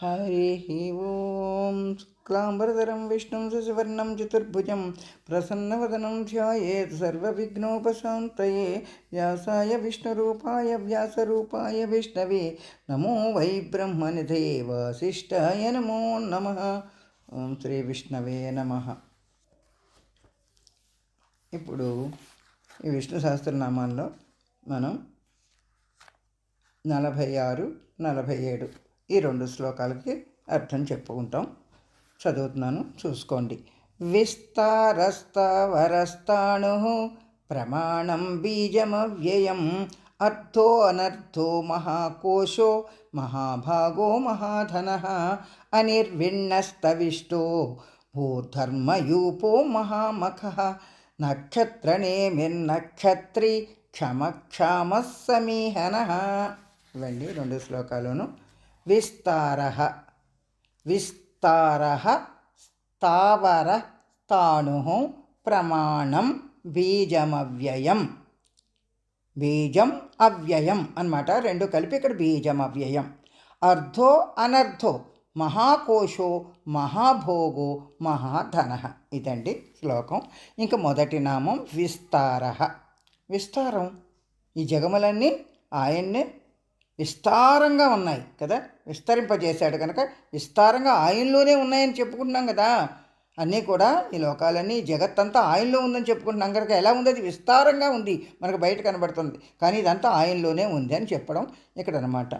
हरिः ॐ शुक्लाम्बरधरं विष्णुं शशिवर्णं चतुर्भुजं प्रसन्नवदनं ध्यायेत् सर्वविघ्नोपशान्तये व्यासाय विष्णुरूपाय व्यासरूपाय विष्णवे नमो वै ब्रह्मनिधये वासिष्ठाय नमो नमः ఓం శ్రీ విష్ణవే నమ ఇప్పుడు ఈ విష్ణు సహస్రనామాల్లో మనం నలభై ఆరు నలభై ఏడు ఈ రెండు శ్లోకాలకి అర్థం చెప్పుకుంటాం. చదువుతున్నాను చూసుకోండి. విస్తారస్తవరస్తాణు ప్రమాణం బీజమవ్యయం. అర్థో అనర్థో మహాకోశో మహాభాగో మహాధన అనిర్విణ్ణస్తవిష్టో భూధర్మయూపో మహామఖ. నక్షత్రనేమిర్నక్షత్రి క్షమక్షామ సమీహన ఇవండి రెండు శ్లోకాలను విస్తార. విస్తార స్థావర స్థాణు ప్రమాణం బీజమవ్యయం. బీజం అవ్యయం అన్నమాట. రెండు కలిపి ఇక్కడ బీజం అవ్యయం. అర్ధో అనర్ధో మహాకోశో మహాభోగో మహాధన. ఇదండి శ్లోకం. ఇంక మొదటి నామం విస్తార. విస్తారం. ఈ జగములన్నీ ఆయన్నే విస్తారంగా ఉన్నాయి కదా? విస్తరింపజేశాడు కనుక విస్తారంగా ఆయనలోనే ఉన్నాయని చెప్పుకుంటున్నాం కదా. అన్నీ కూడా ఈ లోకాలన్నీ జగత్తంతా ఆయనలో ఉందని చెప్పుకుంటున్నాం కనుక ఎలా ఉంది? అది విస్తారంగా ఉంది. మనకు బయట కనబడుతుంది. కానీ ఇదంతా ఆయనలోనే ఉంది అని చెప్పడం ఇక్కడ అనమాట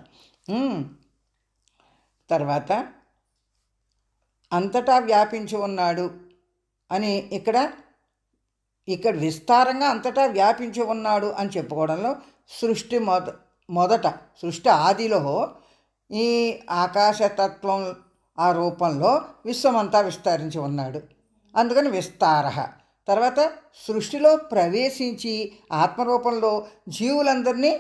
తర్వాత అంతటా వ్యాపించి ఉన్నాడు అని ఇక్కడ ఇక్కడ విస్తారంగా అంతటా వ్యాపించి ఉన్నాడు అని చెప్పుకోవడంలో సృష్టి మొద మొదట సృష్టి ఆదిలో ఈ ఆకాశతత్వం ఆ రూపంలో విశ్వమంతా విస్తరించి ఉన్నాడు. అందుకని విస్తార. తర్వాత సృష్టిలో ప్రవేశించి ఆత్మరూపంలో జీవులందరినీ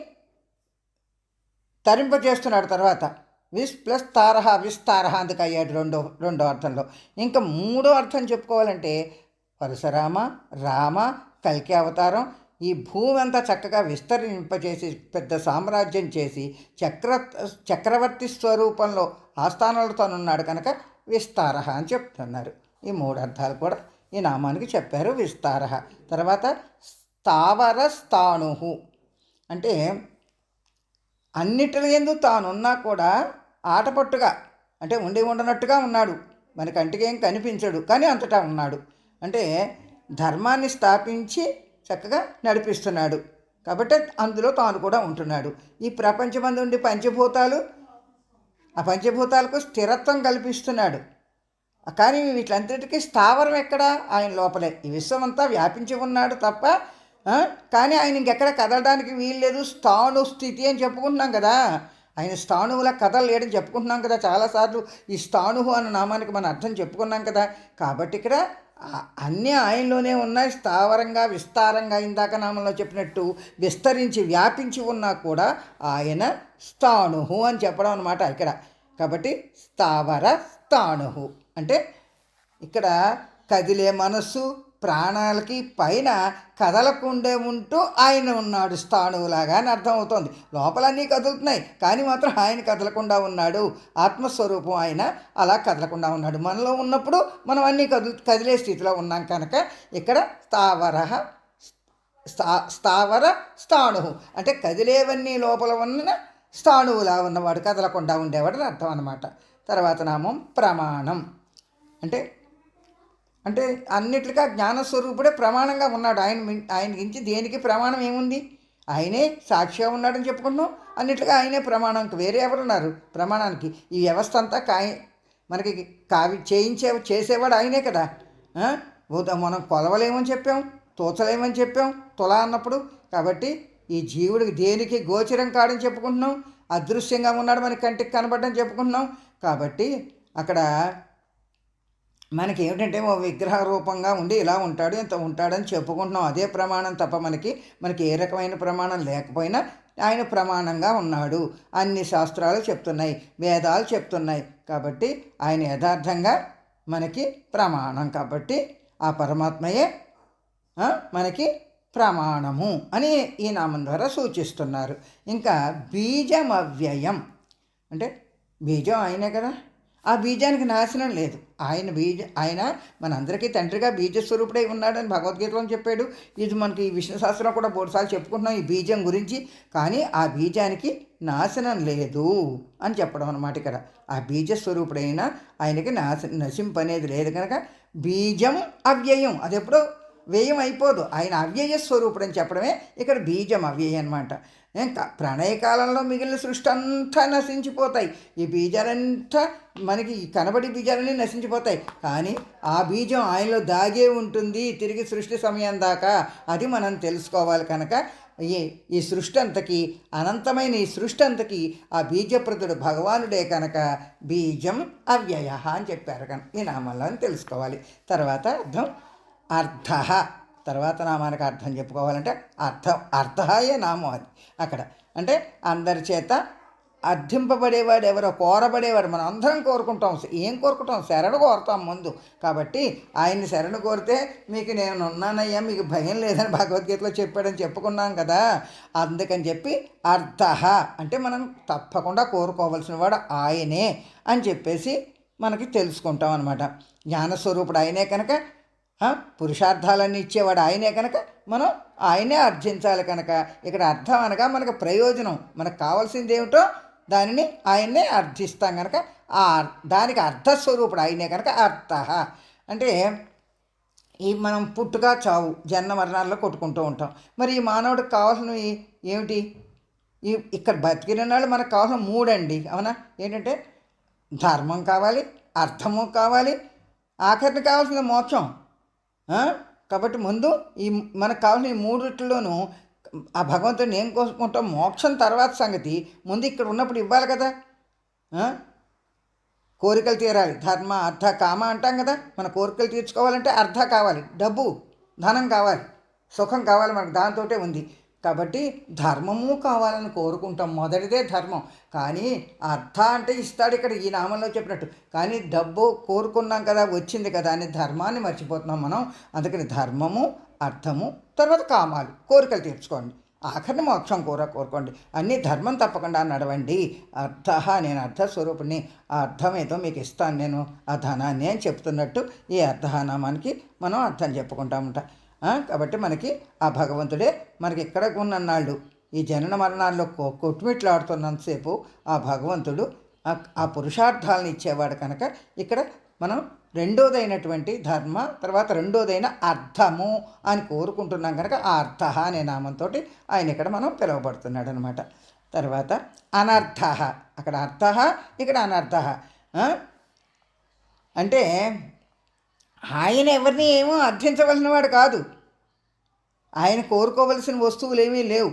తరింపజేస్తున్నాడు తర్వాత. విస్ ప్లస్ తారహ విస్తారహ అందుకు అయ్యాడు రెండో రెండో అర్థంలో. ఇంకా మూడో అర్థం చెప్పుకోవాలంటే పరశురామ రామ కల్కి అవతారం ఈ భూమి అంతా చక్కగా విస్తరింపజేసి పెద్ద సామ్రాజ్యం చేసి చక్ర చక్రవర్తి స్వరూపంలో ఆస్థానాలతో ఉన్నాడు కనుక విస్తార అని చెప్తున్నారు. ఈ మూడు అర్థాలు కూడా ఈ నామానికి చెప్పారు విస్తార తర్వాత స్థావర స్థాణు అంటే అన్నిటిని ఎందు తానున్నా కూడా ఆటపట్టుగా అంటే ఉండి ఉండనట్టుగా ఉన్నాడు. మన కంటికి ఏం కనిపించడు కానీ అంతటా ఉన్నాడు. అంటే ధర్మాన్ని స్థాపించి చక్కగా నడిపిస్తున్నాడు. కాబట్టి అందులో తాను కూడా ఉంటున్నాడు. ఈ ప్రపంచమందు ఉండి పంచభూతాలు ఆ పంచభూతాలకు స్థిరత్వం కల్పిస్తున్నాడు. కానీ వీటిలంతటికీ స్థావరం ఎక్కడ? ఆయన లోపలే. ఈ విశ్వం అంతా వ్యాపించి ఉన్నాడు తప్ప కానీ ఆయన ఇంకెక్కడ కదలడానికి వీల్లేదు. స్థాణు స్థితి అని చెప్పుకుంటున్నాం కదా. ఆయన స్థాణువుల కథలు లేడని చెప్పుకుంటున్నాం కదా చాలాసార్లు. ఈ స్థాణువు అన్న నామానికి మనం అర్థం చెప్పుకున్నాం కదా. కాబట్టి ఇక్కడ అన్నీ ఆయనలోనే ఉన్నాయి స్థావరంగా విస్తారంగా ఇందాక నామంలో చెప్పినట్టు విస్తరించి వ్యాపించి ఉన్నా కూడా ఆయన స్థాణుహు అని చెప్పడం అనమాట ఇక్కడ. కాబట్టి స్థావర స్థాణుహు. అంటే ఇక్కడ కదిలే మనస్సు ప్రాణాలకి పైన కదలకుండే ఉంటూ ఆయన ఉన్నాడు. స్థాణువులాగా అని అర్థమవుతోంది. లోపలన్నీ కదులుతున్నాయి కానీ మాత్రం ఆయన కదలకుండా ఉన్నాడు. ఆత్మస్వరూపం ఆయన అలా కదలకుండా ఉన్నాడు. మనలో ఉన్నప్పుడు మనం అన్నీ కదులు కదిలే స్థితిలో ఉన్నాం కనుక ఇక్కడ స్థావర స్థా స్థావర స్థాణు అంటే కదిలేవన్నీ లోపల ఉన్న స్థాణువులా ఉన్నవాడు కదలకుండా ఉండేవాడు అని అర్థం అనమాట తర్వాత నామం ప్రమాణం. అంటే అంటే అన్నిట్లుగా జ్ఞానస్వరూపుడే ప్రమాణంగా ఉన్నాడు. ఆయన ఆయన గురించి దేనికి ప్రమాణం ఏముంది? ఆయనే సాక్షిగా ఉన్నాడని చెప్పుకుంటున్నాం. అన్నిట్లుగా ఆయనే ప్రమాణం. వేరే ఎవరున్నారు? ప్రమాణానికి. ఈ వ్యవస్థ అంతా కాయ మనకి కావి చేయించే చేసేవాడు ఆయనే కదా. మనం కొలవలేమని చెప్పాం. తోచలేమని చెప్పాం. తులా అన్నప్పుడు. కాబట్టి ఈ జీవుడికి దేనికి గోచరం కాడని చెప్పుకుంటున్నాం. అదృశ్యంగా ఉన్నాడు మన కంటికి కనబడ్డని చెప్పుకుంటున్నాం. కాబట్టి అక్కడ మనకి ఏమిటంటే ఓ విగ్రహ రూపంగా ఉండి ఇలా ఉంటాడు ఇంత ఉంటాడని చెప్పుకుంటున్నాం. అదే ప్రమాణం తప్ప మనకి మనకి ఏ రకమైన ప్రమాణం లేకపోయినా ఆయన ప్రమాణంగా ఉన్నాడు. అన్ని శాస్త్రాలు చెప్తున్నాయి వేదాలు చెప్తున్నాయి. కాబట్టి ఆయన యథార్థంగా మనకి ప్రమాణం. కాబట్టి ఆ పరమాత్మయే మనకి ప్రమాణము అని ఈ నామం ద్వారా సూచిస్తున్నారు. ఇంకా బీజమవ్యయం. అంటే బీజం ఆయనే కదా? ఆ బీజానికి నాశనం లేదు. ఆయన బీజ ఆయన మనందరికీ తండ్రిగా బీజస్వరూపుడై ఉన్నాడని భగవద్గీతలో చెప్పాడు. ఇది మనకి ఈ విష్ణు శాస్త్రం కూడా మూడుసార్లు చెప్పుకుంటున్నాం ఈ బీజం గురించి. కానీ ఆ బీజానికి నాశనం లేదు అని చెప్పడం అనమాట ఇక్కడ. ఆ బీజస్వరూపుడైన ఆయనకి నాశ నశింపనేది లేదు కనుక బీజం అవ్యయం. అది ఎప్పుడో వ్యయం అయిపోదు. ఆయన అవ్యయ స్వరూపుడు అని చెప్పడమే ఇక్కడ బీజం అవ్యయం అనమాట ఇంకా ప్రణయకాలంలో మిగిలిన సృష్టి అంతా నశించిపోతాయి. ఈ బీజాలంతా మనకి ఈ కనబడి బీజాలన్నీ నశించిపోతాయి. కానీ ఆ బీజం ఆయనలో దాగే ఉంటుంది తిరిగి సృష్టి సమయం దాకా. అది మనం తెలుసుకోవాలి కనుక ఈ ఈ సృష్టి అంతకి అనంతమైన ఈ సృష్టి అంతకి ఆ బీజప్రదుడు భగవానుడే కనుక బీజం అవ్యయ అని చెప్పారు కనుక. ఈ నామంలో అని తెలుసుకోవాలి. తర్వాత అర్థం అర్థ. తర్వాత నామానికి అర్థం చెప్పుకోవాలంటే అర్థం అర్థహాయే నామం అది అక్కడ. అంటే అందరి చేత అర్థింపబడేవాడు ఎవరో కోరబడేవాడు మనం అందరం కోరుకుంటాం ఏం కోరుకుంటాం శరణు కోరుతాం ముందు. కాబట్టి ఆయన్ని శరణు కోరితే మీకు నేను ఉన్నానయ్యా మీకు భయం లేదని భగవద్గీతలో చెప్పాడని చెప్పుకున్నాం కదా. అందుకని చెప్పి అర్థ అంటే మనం తప్పకుండా కోరుకోవలసిన వాడు ఆయనే అని చెప్పేసి మనకి తెలుసుకుంటాం అనమాట జ్ఞానస్వరూపుడు ఆయనే కనుక పురుషార్థాలన్నీ ఇచ్చేవాడు ఆయనే కనుక మనం ఆయనే అర్జించాలి కనుక. ఇక్కడ అర్థం అనగా మనకు ప్రయోజనం మనకు కావాల్సింది ఏమిటో దానిని ఆయన్నే అర్థిస్తాం కనుక. ఆ దానికి అర్థస్వరూపుడు ఆయనే కనుక అర్థ అంటే ఈ మనం పుట్టుక చావు జన్మ మరణాల్లో కొట్టుకుంటూ ఉంటాం. మరి ఈ మానవుడికి కావాల్సినవి ఏమిటి? ఈ ఇక్కడ బతికిన నాళ్ళు మనకు కావాల్సిన మూడండి. అవునా? ఏంటంటే ధర్మం కావాలి అర్థము కావాలి ఆఖరిని కావాల్సిన మోక్షం. కాబట్టి ముందు ఈ మనకు కావాల్సిన ఈ మూడిట్లోనూ ఆ భగవంతుడిని ఏం కోసుకుంటాం మోక్షం తర్వాత సంగతి. ముందు ఇక్కడ ఉన్నప్పుడు ఇవ్వాలి కదా. కోరికలు తీరాలి. ధర్మ అర్థ కామ అంటాం కదా. మన కోరికలు తీర్చుకోవాలంటే అర్థ కావాలి. డబ్బు ధనం కావాలి. సుఖం కావాలి మనకు. దాంతోటే ఉంది. కాబట్టి ధర్మము కావాలని కోరుకుంటాం. మొదటిదే ధర్మం. కానీ అర్థ అంటే ఇస్తాడు ఇక్కడ ఈ నామంలో చెప్పినట్టు. కానీ డబ్బు కోరుకున్నాం కదా వచ్చింది కదా అని ధర్మాన్ని మర్చిపోతున్నాం మనం. అందుకని ధర్మము అర్థము తర్వాత కామాలు కోరికలు తీర్చుకోండి. ఆఖరిని మోక్షం కోర కోరుకోండి. అన్ని ధర్మం తప్పకుండా నడవండి. అర్థ నేను అర్థస్వరూపుణ్ణి ఆ అర్థం ఏదో మీకు ఇస్తాను నేను ఆ ధనాన్ని అని చెప్తున్నట్టు ఈ అర్థనామానికి మనం అర్థం చెప్పుకుంటామంట ఆ, కాబట్టి మనకి ఆ భగవంతుడే మనకి ఇక్కడ ఉన్నన్నాళ్ళు? ఈ జనన మరణాల్లో కొ కొట్టుమిట్లాడుతున్నంతసేపు ఆ భగవంతుడు ఆ- పురుషార్థాలను ఇచ్చేవాడు కనుక ఇక్కడ మనం రెండోదైనటువంటి ధర్మ తర్వాత రెండోదైన అర్థము అని కోరుకుంటున్నాం కనుక ఆ అర్థ అనే నామంతో ఆయన ఇక్కడ మనం పిలువబడుతున్నాడు అనమాట తర్వాత అనర్థ. అక్కడ అర్థ ఇక్కడ అనర్థ. అంటే ఆయన ఎవరిని ఏమో అర్థించవలసిన వాడు కాదు. ఆయన కోరుకోవలసిన వస్తువులు ఏమీ లేవు.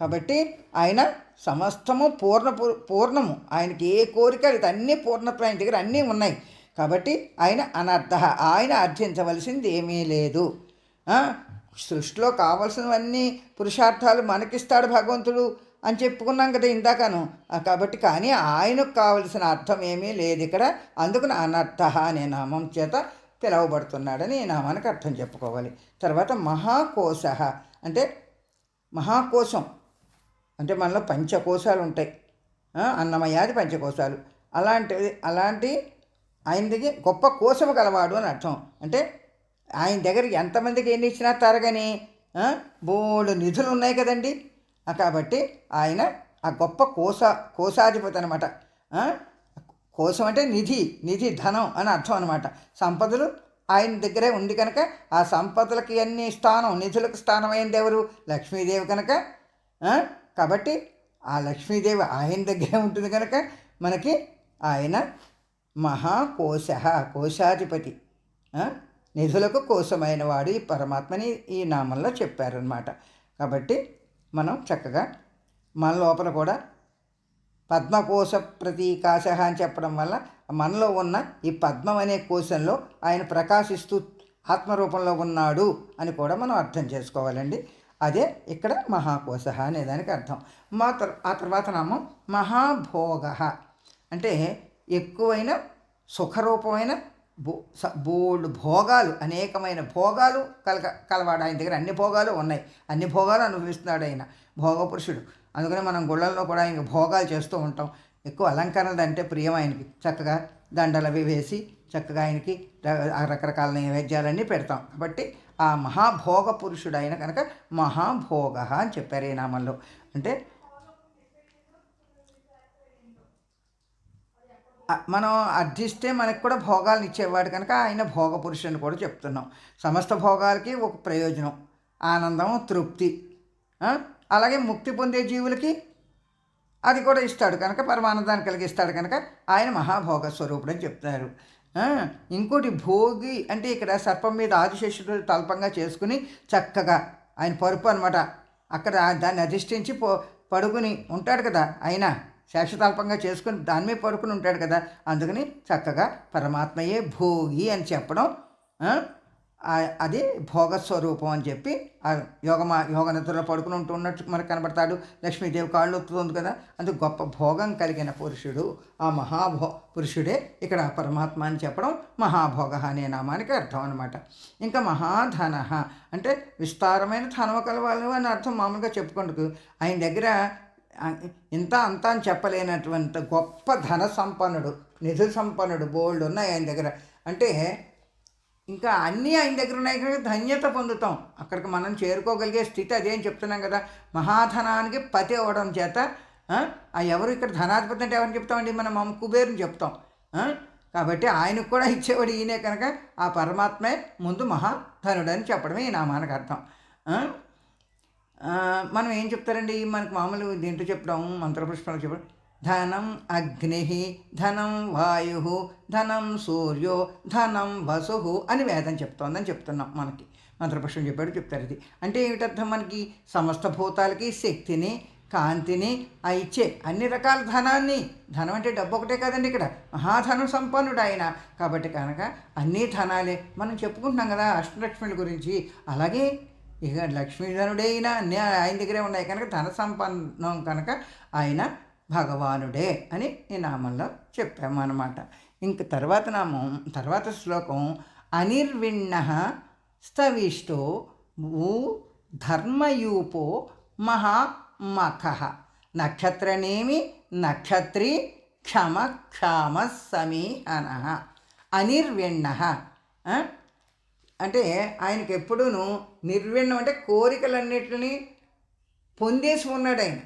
కాబట్టి ఆయన సమస్తము పూర్ణ పూర్ణము. ఆయనకి ఏ కోరిక లేదు. అన్నీ పూర్ణత్వం ఆయన దగ్గర అన్నీ ఉన్నాయి. కాబట్టి ఆయన అనర్థ. ఆయన అర్థించవలసింది ఏమీ లేదు. సృష్టిలో కావలసినవన్నీ పురుషార్థాలు మనకిస్తాడు భగవంతుడు అని చెప్పుకున్నాం కదా ఇందాకను. కాబట్టి కానీ ఆయనకు కావలసిన అర్థం ఏమీ లేదు ఇక్కడ. అందుకని అనర్థ అనే నామం చేత పిలువబడుతున్నాడని ఈ నామానికి అర్థం చెప్పుకోవాలి. తర్వాత మహాకోశ అంటే మహాకోశం. అంటే మనలో పంచకోశాలు ఉంటాయి. అన్నమయాది పంచకోశాలు. అలాంటివి అలాంటి ఆయన దగ్గర గొప్ప కోశము గలవాడు అని అర్థం. అంటే ఆయన దగ్గరికి ఎంతమందికి ఎన్ని ఇచ్చినా తరగని ఆ, బోడు నిధులు ఉన్నాయి కదండి. కాబట్టి ఆయన ఆ గొప్ప కోశ కోశాధిపతి అనమాట కోశం అంటే నిధి నిధి ధనం అని అర్థం అనమాట సంపదలు ఆయన దగ్గరే ఉంది కనుక ఆ సంపదలకి అన్ని స్థానం నిధులకు స్థానం అయింది ఎవరు? లక్ష్మీదేవి కనుక. కాబట్టి ఆ లక్ష్మీదేవి ఆయన దగ్గరే ఉంటుంది కనుక మనకి ఆయన మహాకోశ కోశాధిపతి. నిధులకు కోసమైన వాడు ఈ పరమాత్మని ఈ నామంలో చెప్పారనమాట కాబట్టి మనం చక్కగా మన లోపల కూడా పద్మకోశ ప్రతీకాశ అని చెప్పడం వల్ల మనలో ఉన్న ఈ పద్మం అనే కోశంలో ఆయన ప్రకాశిస్తూ ఆత్మరూపంలో ఉన్నాడు అని కూడా మనం అర్థం చేసుకోవాలండి. అదే ఇక్కడ మహాకోశ అనే దానికి అర్థం. మా తర్- ఆ తర్వాత నామం మహాభోగ. అంటే ఎక్కువైన సుఖరూపమైన భో స- బోల్డ్ భోగాలు అనేకమైన భోగాలు కలగ కలవాడు. ఆయన దగ్గర అన్ని భోగాలు ఉన్నాయి. అన్ని భోగాలు అనుభవిస్తున్నాడు ఆయన. భోగపురుషుడు. అందుకనే మనం గుళ్ళల్లో కూడా ఆయన భోగాలు చేస్తూ ఉంటాం. ఎక్కువ అలంకరణలు అంటే ప్రియం ఆయనకి. చక్కగా దండలు అవి వేసి చక్కగా ఆయనకి రకరకాల నైవేద్యాలన్నీ పెడతాం. కాబట్టి ఆ మహాభోగ పురుషుడు ఆయన కనుక మహాభోగ అని చెప్పారు ఈ నామంలో. అంటే మనం అర్థిస్తే మనకు కూడా భోగాలను ఇచ్చేవాడు కనుక ఆయన భోగ పురుషుని కూడా చెప్తున్నాం. సమస్త భోగాలకి ఒక ప్రయోజనం. ఆనందం తృప్తి అలాగే ముక్తి పొందే జీవులకి అది కూడా ఇస్తాడు కనుక పరమానందాన్ని కలిగిస్తాడు కనుక ఆయన మహాభోగ స్వరూపుడు అని చెప్తారు. ఇంకోటి భోగి అంటే ఇక్కడ సర్పం మీద ఆదిశేషుడు తల్పంగా చేసుకుని చక్కగా ఆయన పరుపు అనమాట అక్కడ దాన్ని అధిష్ఠించి పో పడుకుని ఉంటాడు కదా ఆయన శేషతల్పంగా చేసుకుని దాని మీద పడుకుని ఉంటాడు కదా అందుకని చక్కగా పరమాత్మయే భోగి అని చెప్పడం అది భోగస్వరూపం అని చెప్పి ఆ యోగమా యోగ నిద్రలో పడుకుని ఉంటున్నట్టు మనకు కనబడతాడు. లక్ష్మీదేవి కాళ్ళు ఒత్తుతుంది కదా అందుకు గొప్ప భోగం కలిగిన పురుషుడు. ఆ మహాభో పురుషుడే ఇక్కడ పరమాత్మ అని చెప్పడం మహాభోగ అనే నామానికి అర్థం అనమాట ఇంకా మహాధన అంటే విస్తారమైన ధనము కలవాలి అని అర్థం మామూలుగా చెప్పుకుంటూ ఆయన దగ్గర ఇంత అంత అని చెప్పలేనటువంటి గొప్ప ధన సంపన్నుడు నిధి సంపన్నుడు బోల్డ్ ఉన్నాయి ఆయన దగ్గర. అంటే ఇంకా అన్నీ ఆయన దగ్గర ఉన్నాయి కనుక ధన్యత పొందుతాం. అక్కడికి మనం చేరుకోగలిగే స్థితి అదేం చెప్తున్నాం కదా. మహాధనానికి పతి అవ్వడం చేత ఆ, ఎవరు ఇక్కడ ధనాధిపతి అంటే ఎవరిని చెప్తామండి? మనం మమ్మ కుబేరుని చెప్తాం. కాబట్టి ఆయనకు కూడా ఇచ్చేవాడు ఈయనే కనుక ఆ పరమాత్మే ముందు మహాధనుడు అని చెప్పడమే ఈ నామానికి అర్థం. మనం ఏం చెప్తారండి? మనకు మామూలు దీంట్లో చెప్పడం మంత్రపుష్పాలు చెప్పడం. ధనం అగ్ని ధనం వాయు ధనం సూర్యో ధనం వసు అని వేదం చెప్తోందని చెప్తున్నాం మనకి. మంత్రపుష్పం చెప్పాడు చెప్తారు ఇది. అంటే ఏమిటర్థం మనకి? సమస్త భూతాలకి శక్తిని కాంతిని ఆ ఇచ్చే అన్ని రకాల ధనాన్ని. ధనం అంటే డబ్బు ఒకటే కదండి ఇక్కడ. మహాధనం సంపన్నుడు ఆయన కాబట్టి కనుక అన్ని ధనాలే. మనం చెప్పుకుంటున్నాం కదా అష్టలక్ష్మిల గురించి. అలాగే ఇక లక్ష్మీధనుడైనా అన్నీ ఆయన దగ్గరే ఉన్నాయి. కనుక ధన సంపన్నం కనుక ఆయన భగవానుడే అని ఈ నామంలో చెప్పాము అనమాట ఇంక తర్వాత నామం తర్వాత శ్లోకం అనిర్విణ స్థవిష్టో భూ ధర్మయూపో మహామఖ. నక్షత్రనేమి నక్షత్రి క్షమ క్షామ సమీహన అనిర్విణ అంటే ఆయనకి ఎప్పుడూను నిర్విణ్ణం అంటే కోరికలన్నిటిని పొందేసి ఉన్నాడు ఆయన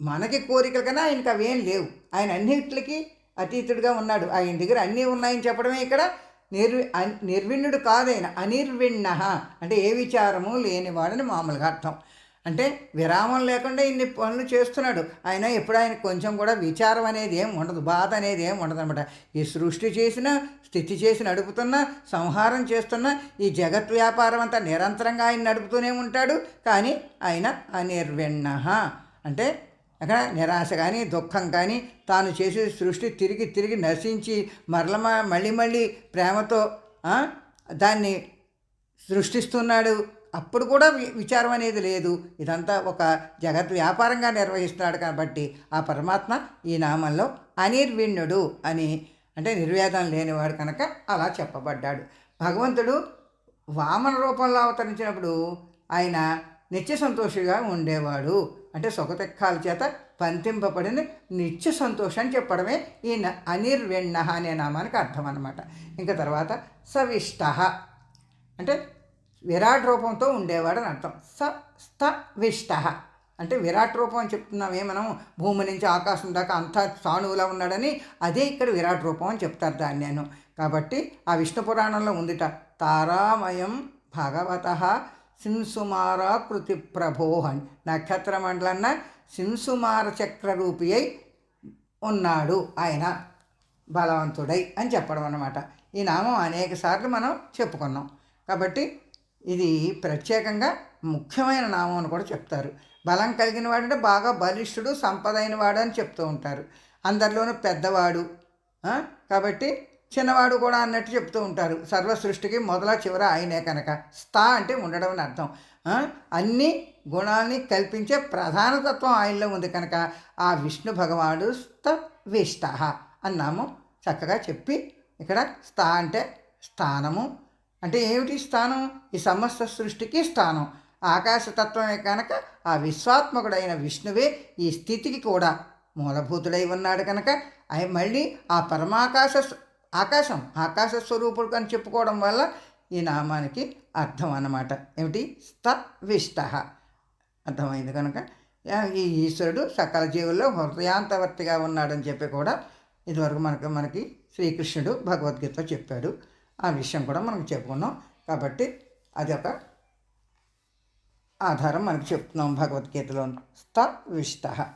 మనకి కోరికల కన్నా ఆయనకి అవేం లేవు. ఆయన అన్నిటికి అతీతుడిగా ఉన్నాడు. ఆయన దగ్గర అన్నీ ఉన్నాయని చెప్పడమే ఇక్కడ నిర్వి అన్- నిర్విణ్ణుడు కాదైన అనిర్విణ అంటే ఏ విచారము లేనివాడని మామూలుగా అర్థం. అంటే విరామం లేకుండా ఇన్ని పనులు చేస్తున్నాడు. ఆయన ఎప్పుడు ఆయన కొంచెం కూడా విచారం అనేది ఏం ఉండదు. బాధ అనేది ఏం ఉండదు అనమాట ఈ సృష్టి చేసిన స్థితి చేసి నడుపుతున్నా సంహారం చేస్తున్న ఈ జగత్ వ్యాపారం అంతా నిరంతరంగా ఆయన నడుపుతూనే ఉంటాడు. కానీ ఆయన అనిర్విణ అంటే అక్కడ నిరాశ కానీ దుఃఖం కానీ తాను చేసే సృష్టి తిరిగి తిరిగి నశించి మరల మ- మళ్ళీ మళ్ళీ ప్రేమతో దాన్ని సృష్టిస్తున్నాడు. అప్పుడు కూడా విచారం అనేది లేదు. ఇదంతా ఒక జగత్ వ్యాపారంగా నిర్వహిస్తున్నాడు కాబట్టి ఆ పరమాత్మ ఈ నామంలో అనిర్విణ్యుడు అని అంటే నిర్వేదం లేనివాడు కనుక అలా చెప్పబడ్డాడు. భగవంతుడు వామన రూపంలో అవతరించినప్పుడు ఆయన నిత్య సంతోషిగా ఉండేవాడు. అంటే సుఖదుఖాల చేత పంతింపబడిన నిత్య సంతోషం చెప్పడమే ఈ న- అనే నామానికి అర్థం అనమాట ఇంకా తర్వాత సవిష్ట. అంటే విరాట్ రూపంతో ఉండేవాడు అని అర్థం. స స్థ విష్ట. అంటే విరాట్ రూపం అని చెప్తున్నామే మనం భూమి నుంచి ఆకాశం దాకా అంతా సాణువులా ఉన్నాడని అదే ఇక్కడ విరాట్ రూపం అని చెప్తారు దాన్ని నేను కాబట్టి ఆ విష్ణు పురాణంలో ఉందిట. తారామయం భగవత సింసుమారాకృతి ప్రభోహన్ అని నక్షత్ర మండలన్న సింసుమార చక్ర రూపి అయి ఉన్నాడు ఆయన బలవంతుడై అని చెప్పడం అన్నమాట. ఈ నామం అనేక సార్లు మనం చెప్పుకున్నాం. కాబట్టి ఇది ప్రత్యేకంగా ముఖ్యమైన నామం అని కూడా చెప్తారు. బలం కలిగిన వాడంటే బాగా బలిష్ఠుడు సంపదైన వాడు అని చెప్తూ ఉంటారు. అందరిలోనూ పెద్దవాడు కాబట్టి చిన్నవాడు కూడా అన్నట్టు చెప్తూ ఉంటారు. సర్వ సృష్టికి మొదల చివర ఆయనే కనుక. స్థా అంటే ఉండడం అని అర్థం. అన్ని గుణాలని కల్పించే ప్రధాన తత్వం ఆయనలో ఉంది కనుక. ఆ విష్ణు భగవానుడు స్థ అన్నాము. చక్కగా చెప్పి ఇక్కడ స్థా అంటే స్థానము. అంటే ఏమిటి స్థానం? ఈ సమస్త సృష్టికి స్థానం. ఆకాశతత్వమే కనుక ఆ విశ్వాత్మకుడైన విష్ణువే ఈ స్థితికి కూడా మూలభూతుడై ఉన్నాడు కనుక. ఆయన మళ్ళీ ఆ పరమాకాశ ఆకాశం ఆకాశ స్వరూపుడు అని చెప్పుకోవడం వల్ల ఈ నామానికి అర్థం అన్నమాట. ఏమిటి? స్తవిష్ట అర్థమైంది కనుక? ఈ ఈశ్వరుడు సకల జీవుల్లో హృదయాంతవర్తిగా ఉన్నాడని చెప్పి కూడా ఇదివరకు మనకు మనకి శ్రీకృష్ణుడు భగవద్గీతలో చెప్పాడు. ఆ విషయం కూడా మనకు చెప్పుకున్నాం. కాబట్టి అది ఒక ఆధారం మనకు చెప్తున్నాం భగవద్గీతలో. స్థ విష్ట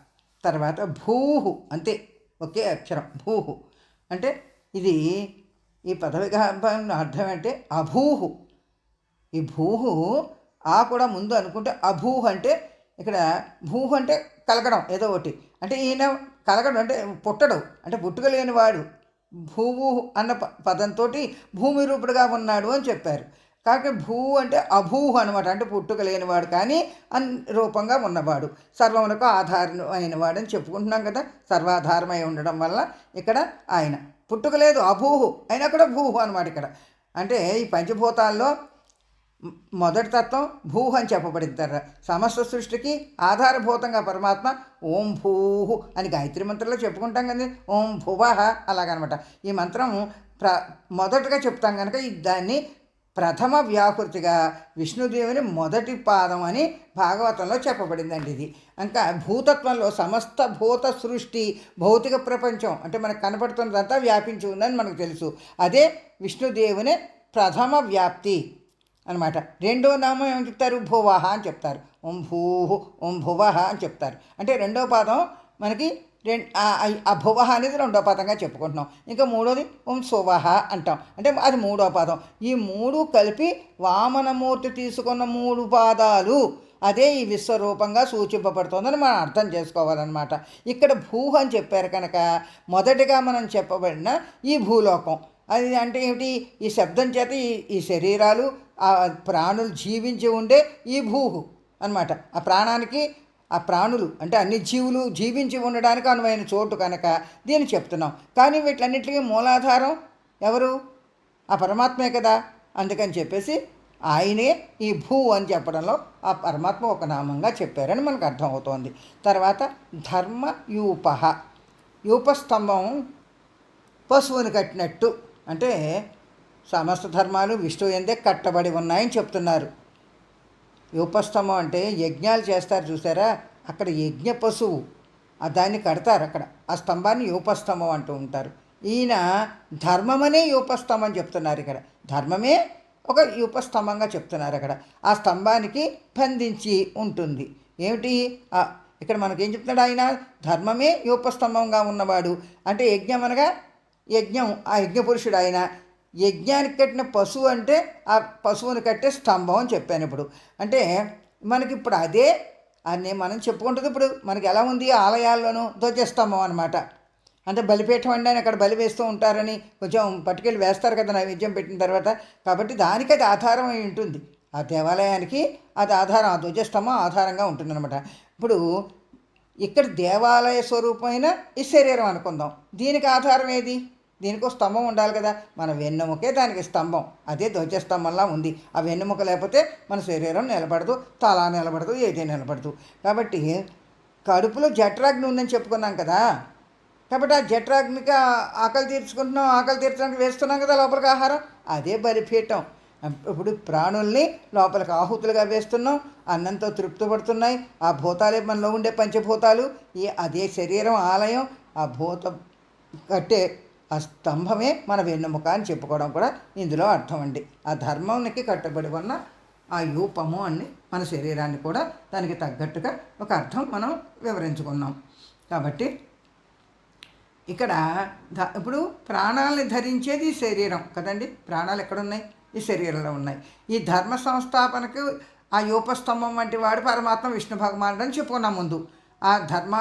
తర్వాత భూహు అంతే ఒకే అక్షరం భూహు. అంటే ఇది ఈ పదవిగాభం అర్థం అంటే అభూహు. ఈ భూహు ఆ కూడా ముందు అనుకుంటే అభూహు అంటే ఇక్కడ భూహు అంటే కలగడం ఏదో ఒకటి. అంటే ఈయన కలగడం అంటే పుట్టడు అంటే పుట్టుకలేని వాడు భూవు అన్న ప పదంతో భూమి రూపుడుగా ఉన్నాడు అని చెప్పారు. కాకపోతే భూ అంటే అభూహు అనమాట అంటే పుట్టుక లేనివాడు కానీ అన్ రూపంగా ఉన్నవాడు. సర్వమునకు ఆధారం అని చెప్పుకుంటున్నాం కదా. సర్వాధారమై ఉండడం వల్ల ఇక్కడ ఆయన. పుట్టుక లేదు అభూహు. అయినా కూడా భూహు అనమాట ఇక్కడ. అంటే ఈ పంచభూతాల్లో మొదటి తత్వం భూహ అని చెప్పబడింది తర్వా సమస్త సృష్టికి ఆధారభూతంగా పరమాత్మ ఓం భూహు అని గాయత్రి మంత్రంలో చెప్పుకుంటాం కదా. ఓం భువహ అలాగనమాట. ఈ మంత్రం ప్ర మొదటగా చెప్తాం కనుక ఈ దాన్ని ప్రథమ వ్యాహృతిగా విష్ణుదేవుని మొదటి పాదం అని భాగవతంలో చెప్పబడిందండి ఇది. ఇంకా భూతత్వంలో సమస్త భూత సృష్టి భౌతిక ప్రపంచం అంటే మనకు కనపడుతున్నదంతా వ్యాపించి ఉందని మనకు తెలుసు. అదే విష్ణుదేవుని ప్రథమ వ్యాప్తి అనమాట రెండో నామం ఏమని చెప్తారు? భువహ అని చెప్తారు. ఓం భూ ఓం భువహ అని చెప్తారు. అంటే రెండో పాదం మనకి రెండు ఆ- అనేది రెండో పదంగా చెప్పుకుంటున్నాం. ఇంకా మూడోది ఓం సువహ అంటాం. అంటే అది మూడో పదం. ఈ మూడు కలిపి వామనమూర్తి తీసుకున్న మూడు పాదాలు అదే ఈ విశ్వరూపంగా సూచింపబడుతుందని మనం అర్థం చేసుకోవాలన్నమాట. ఇక్కడ భూ అని చెప్పారు కనుక మొదటిగా మనం చెప్పబడిన ఈ భూలోకం. అది అంటే ఏమిటి? ఈ శబ్దం చేత ఈ ఈ శరీరాలు ఆ ప్రాణులు జీవించి ఉండే ఈ భూ అన్నమాట. ఆ ప్రాణానికి ఆ ప్రాణులు అంటే అన్ని జీవులు జీవించి ఉండడానికి అనువైన చోటు కనుక దీన్ని చెప్తున్నాం. కానీ వీటన్నిటికీ మూలాధారం ఎవరు? ఆ పరమాత్మే కదా. అందుకని చెప్పేసి ఆయనే ఈ భూ అని చెప్పడంలో ఆ పరమాత్మ ఒక నామంగా చెప్పారని మనకు అర్థమవుతోంది. తర్వాత ధర్మ యూప యూపస్తంభం పశువుని కట్టినట్టు. అంటే సమస్త ధర్మాలు విష్ణు ఎందే కట్టబడి ఉన్నాయని చెప్తున్నారు. యూపస్తంభం అంటే యజ్ఞాలు చేస్తారు చూసారా? అక్కడ యజ్ఞ పశువు. ఆ దాన్ని కడతారు అక్కడ. ఆ స్తంభాన్ని యూపస్తంభం అంటూ ఉంటారు. ఈయన ధర్మమనే యూపస్తంభం చెప్తున్నారు ఇక్కడ. ధర్మమే ఒక యూపస్తంభంగా చెప్తున్నారు అక్కడ. ఆ స్తంభానికి బంధించి ఉంటుంది. ఏమిటి? ఇక్కడ మనకేం చెప్తున్నాడు ఆయన? ధర్మమే యూపస్తంభంగా ఉన్నవాడు. అంటే యజ్ఞం అనగా యజ్ఞం. ఆ యజ్ఞ పురుషుడు ఆయన యజ్ఞానికి కట్టిన పశువు అంటే ఆ పశువుని కట్టే స్తంభం అని చెప్పాను ఇప్పుడు. అంటే మనకి ఇప్పుడు అదే అని మనం చెప్పుకుంటుంది ఇప్పుడు. మనకి ఎలా ఉంది ఆలయాల్లోనూ ధ్వజస్తంభం అనమాట అంటే బలిపీఠం అండి అని అక్కడ బలి వేస్తూ ఉంటారని కొంచెం పట్టుకెళ్ళి వేస్తారు కదా నైవేద్యం పెట్టిన తర్వాత. కాబట్టి దానికి అది ఆధారం అయి ఉంటుంది. ఆ దేవాలయానికి అది ఆధారం ఆ ధ్వజస్తంభం ఆధారంగా ఉంటుందన్నమాట. ఇప్పుడు ఇక్కడ దేవాలయ స్వరూపమైన ఈ శరీరం అనుకుందాం. దీనికి ఆధారం ఏది? దీనికి స్తంభం ఉండాలి కదా. మన వెన్నెముకే దానికి స్తంభం. అదే ధ్వజస్తంభంలా ఉంది. ఆ వెన్నెముక లేకపోతే మన శరీరం నిలబడదు తల నిలబడదు ఏది నిలబడదు. కాబట్టి కడుపులో జఠరాగ్ని ఉందని చెప్పుకున్నాం కదా. కాబట్టి ఆ జఠరాగ్నికి ఆకలి తీర్చుకుంటున్నాం ఆకలి తీర్చడానికి వేస్తున్నాం కదా లోపలికి ఆహారం. అదే బలిపీఠం. ఇప్పుడు ప్రాణుల్ని లోపలికి ఆహుతులుగా వేస్తున్నాం. అన్నంతో తృప్తి పడుతున్నాయి ఆ భూతాలే మనలో ఉండే పంచభూతాలు. ఈ అదే శరీరం ఆలయం ఆ భూత కట్టే ఆ స్తంభమే మన వెన్నెముక అని చెప్పుకోవడం కూడా ఇందులో అర్థం అండి. ఆ ధర్మానికి కట్టుబడి ఉన్న ఆ యూపము అని మన శరీరాన్ని కూడా దానికి తగ్గట్టుగా ఒక అర్థం మనం వివరించుకున్నాం. కాబట్టి ఇక్కడ ధ ఇప్పుడు ప్రాణాలని ధరించేది ఈ శరీరం కదండి. ప్రాణాలు ఎక్కడున్నాయి? ఈ శరీరంలో ఉన్నాయి. ఈ ధర్మ సంస్థాపనకు ఆ యూపస్తంభం వంటి వాడు పరమాత్మ విష్ణు భగవానుడు అని చెప్పుకున్నాం ముందు. ఆ ధర్మ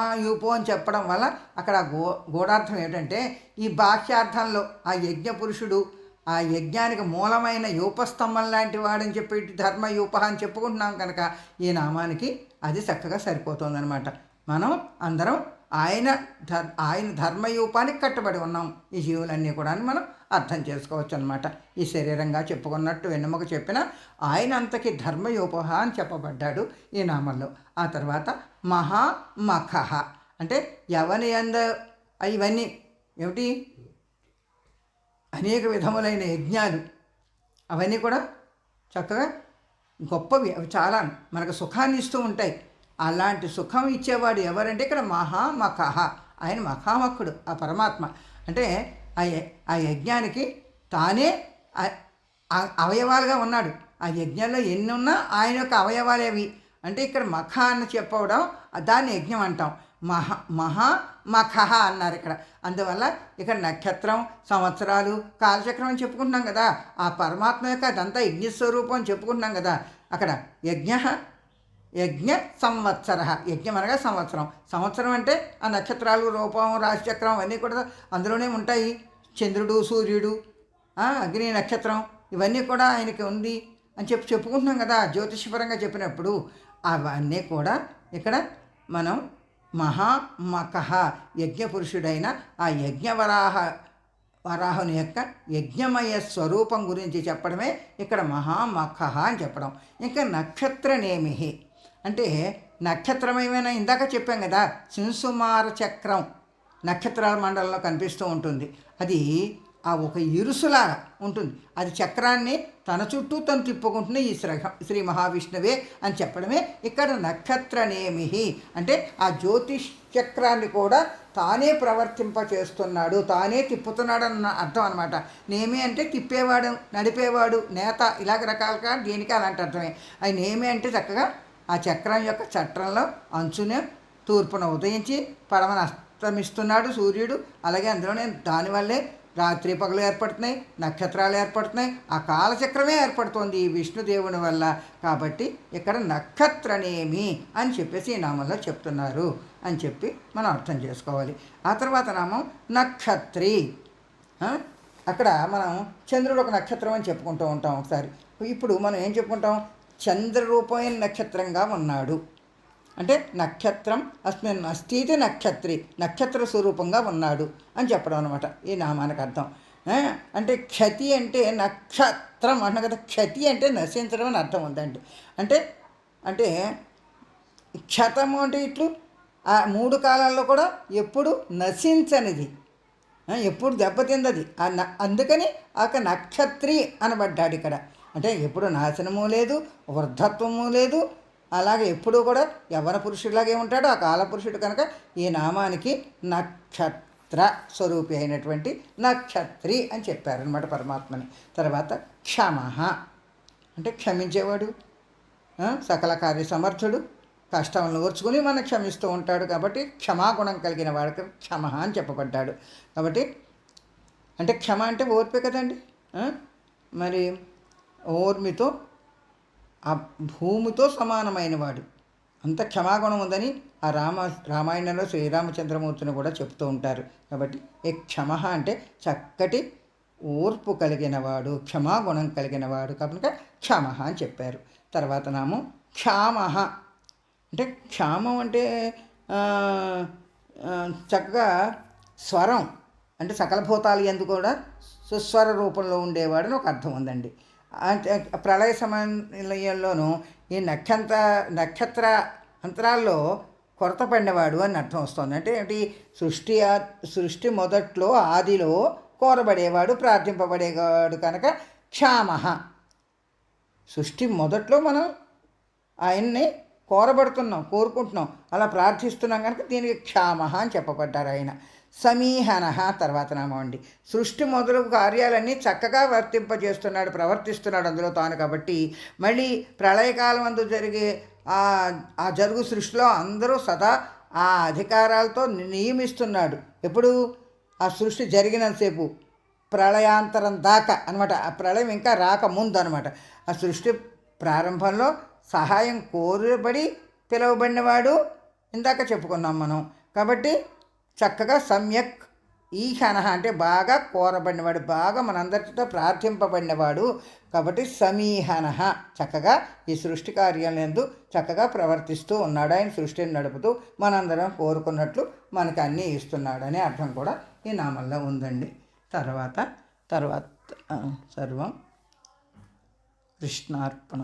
అని చెప్పడం వల్ల అక్కడ గో గూఢార్థం ఏంటంటే ఈ బాహ్యార్థంలో ఆ యజ్ఞ పురుషుడు ఆ యజ్ఞానికి మూలమైన యూపస్తంభం లాంటి వాడని చెప్పి ధర్మయూప అని చెప్పుకుంటున్నాం కనుక ఈ నామానికి అది చక్కగా సరిపోతుందన్నమాట. మనం అందరం ఆయన ధర్ ఆయన ధర్మయూపానికి కట్టుబడి ఉన్నాం. ఈ జీవులన్నీ కూడా అని మనం అర్థం చేసుకోవచ్చు అనమాట ఈ శరీరంగా చెప్పుకున్నట్టు వెన్నెముక చెప్పిన ఆయన అంతకి ధర్మయూపహ అని చెప్పబడ్డాడు ఈ నామంలో. ఆ తర్వాత మహామఖ అంటే ఎవని అంద ఇవన్నీ ఏమిటి? అనేక విధములైన యజ్ఞాలు. అవన్నీ కూడా చక్కగా గొప్పవి. అవి చాలా మనకు సుఖాన్ని ఇస్తూ ఉంటాయి. అలాంటి సుఖం ఇచ్చేవాడు ఎవరంటే ఇక్కడ మహామకహ ఆయన మహామకుడు ఆ పరమాత్మ. అంటే ఆ య- ఆ యజ్ఞానికి తానే అవయవాలుగా ఉన్నాడు. ఆ యజ్ఞంలో ఎన్ని ఉన్నా ఆయన యొక్క అవయవాలేవి. అంటే ఇక్కడ మఖ అని చెప్పవడం దాన్ని యజ్ఞం అంటాం. మహా మహా మఖహ అన్నారు ఇక్కడ. అందువల్ల ఇక్కడ నక్షత్రం సంవత్సరాలు కాలచక్రం అని చెప్పుకుంటున్నాం కదా. ఆ పరమాత్మ యొక్క అదంతా యజ్ఞ స్వరూపం అని చెప్పుకుంటున్నాం కదా. అక్కడ యజ్ఞ యజ్ఞ సంవత్సర యజ్ఞం అనగా సంవత్సరం. సంవత్సరం అంటే ఆ నక్షత్రాలు రూపం రాశిచక్రం అవన్నీ కూడా అందులోనే ఉంటాయి. చంద్రుడు సూర్యుడు అగ్ని నక్షత్రం ఇవన్నీ కూడా ఆయనకి ఉంది అని చెప్పి చెప్పుకుంటున్నాం కదా జ్యోతిషపరంగా చెప్పినప్పుడు. అవన్నీ కూడా ఇక్కడ మనం మహామకహ యజ్ఞపురుషుడైన ఆ యజ్ఞవరాహ వరాహుని యొక్క యజ్ఞమయ స్వరూపం గురించి చెప్పడమే ఇక్కడ మహామఖ అని చెప్పడం. ఇంకా నక్షత్రనేమి అంటే నక్షత్రం ఏమైనా ఇందాక చెప్పాం కదా శింసుమార చక్రం నక్షత్రాల మండలంలో కనిపిస్తూ ఉంటుంది. అది ఆ ఒక ఇరుసులాగా ఉంటుంది. అది చక్రాన్ని తన చుట్టూ తను తిప్పుకుంటున్న ఈ శ్రీ శ్రీ మహావిష్ణువే అని చెప్పడమే ఇక్కడ నక్షత్రనేమిహి. అంటే ఆ జ్యోతిష్ చక్రాన్ని కూడా తానే ప్రవర్తింప చేస్తున్నాడు తానే తిప్పుతున్నాడు అన్న అర్థం అనమాట నేమి అంటే తిప్పేవాడు నడిపేవాడు నేత ఇలాగ రకాలుగా దీనికి అలాంటి అర్థమే. అది నేమి అంటే చక్కగా ఆ చక్రం యొక్క చట్రంలో అంచునే తూర్పున ఉదయించి పడమన అస్తమిస్తున్నాడు సూర్యుడు. అలాగే అందులోనే దానివల్లే రాత్రి పగలు ఏర్పడుతున్నాయి నక్షత్రాలు ఏర్పడుతున్నాయి. ఆ కాలచక్రమే ఏర్పడుతోంది ఈ విష్ణుదేవుని వల్ల. కాబట్టి ఇక్కడ నక్షత్రనేమి అని చెప్పేసి ఈ నామంలో చెప్తున్నారు అని చెప్పి మనం అర్థం చేసుకోవాలి. ఆ తర్వాత నామం నక్షత్రి. అక్కడ మనం చంద్రుడు ఒక నక్షత్రం అని చెప్పుకుంటూ ఉంటాం ఒకసారి. ఇప్పుడు మనం ఏం చెప్పుకుంటాం? చంద్రరూపమైన నక్షత్రంగా ఉన్నాడు. అంటే నక్షత్రం అస్మిన్ అస్థితి నక్షత్రి నక్షత్ర స్వరూపంగా ఉన్నాడు అని చెప్పడం అనమాట ఈ నామానికి అర్థం. అంటే క్షతి అంటే నక్షత్రం అన్న కదా. క్షతి అంటే నశించడం అని అర్థం ఉందండి. అంటే అంటే క్షతము అంటే ఇట్లు ఆ మూడు కాలాల్లో కూడా ఎప్పుడు నశించనిది. ఎప్పుడు దెబ్బతిందది ఆ న అందుకని ఆ నక్షత్రి అనబడ్డాడు ఇక్కడ. అంటే ఎప్పుడు నాశనము లేదు వృద్ధత్వము లేదు. అలాగే ఎప్పుడూ కూడా యవన పురుషుడిలాగే ఉంటాడు. ఆ కాలపురుషుడు కనుక ఈ నామానికి నక్షత్ర స్వరూపి అయినటువంటి నక్షత్రి అని చెప్పారనమాట పరమాత్మని. తర్వాత క్షమ అంటే క్షమించేవాడు సకల కార్య సమర్థుడు కష్టాలను ఓర్చుకుని మనం క్షమిస్తూ ఉంటాడు కాబట్టి క్షమాగుణం కలిగిన వాడికి క్షమ అని చెప్పబడ్డాడు. కాబట్టి అంటే క్షమ అంటే ఓర్పే కదండి మరి ఓర్మితో ఆ భూమితో సమానమైనవాడు. అంత క్షమాగుణం ఉందని ఆ రామ రామాయణంలో శ్రీరామచంద్రమూర్తిని కూడా చెప్తూ ఉంటారు. కాబట్టి ఏ క్షమ అంటే చక్కటి ఓర్పు కలిగినవాడు క్షమాగుణం కలిగినవాడు. కనుక క్షమ అని చెప్పారు. తర్వాత నామం క్షామ అంటే క్షామం అంటే చక్కగా స్వరం అంటే సకల భూతాలు ఎందుకు కూడా సుస్వర రూపంలో ఉండేవాడని ఒక అర్థం ఉందండి. ప్రళయ సమయంలోనూ ఈ నక్షత్ర నక్షత్ర అంతరాల్లో కొరత పడినవాడు అని అర్థం వస్తుంది. అంటే ఏంటి? సృష్టి ఆ- సృష్టి మొదట్లో ఆదిలో కోరబడేవాడు ప్రార్థింపబడేవాడు కనుక క్షామ సృష్టి మొదట్లో మనం ఆయన్ని కోరబడుతున్నాం కోరుకుంటున్నాం అలా ప్రార్థిస్తున్నాం కనుక దీనికి క్షామ అని చెప్పబడ్డారు ఆయన. సమీహన తర్వాత నామం అండి. సృష్టి మొదలు కార్యాలన్నీ చక్కగా వర్తింపజేస్తున్నాడు ప్రవర్తిస్తున్నాడు అందులో తాను కాబట్టి. మళ్ళీ ప్రళయకాలం అందు జరిగే ఆ ఆ జరుగు సృష్టిలో అందరూ సదా ఆ అధికారాలతో నియమిస్తున్నాడు. ఎప్పుడు? ఆ సృష్టి జరిగినంతసేపు ప్రళయాంతరం దాకా అనమాట ఆ ప్రళయం ఇంకా రాకముందు అనమాట ఆ సృష్టి ప్రారంభంలో సహాయం కోరబడి పిలువబడినవాడు ఇందాక చెప్పుకున్నాం మనం. కాబట్టి చక్కగా సమ్యక్ ఈశాన అంటే బాగా కోరబడినవాడు బాగా మనందరితో ప్రార్థింపబడినవాడు కాబట్టి సమీహన చక్కగా ఈ సృష్టి కార్యాలందు చక్కగా ప్రవర్తిస్తూ ఉన్నాడు. ఆయన సృష్టిని నడుపుతూ మనందరం కోరుకున్నట్లు మనకి అన్నీ ఇస్తున్నాడు అనే అర్థం కూడా ఈ నామంలో ఉందండి. తర్వాత తర్వాత సర్వం కృష్ణార్పణ.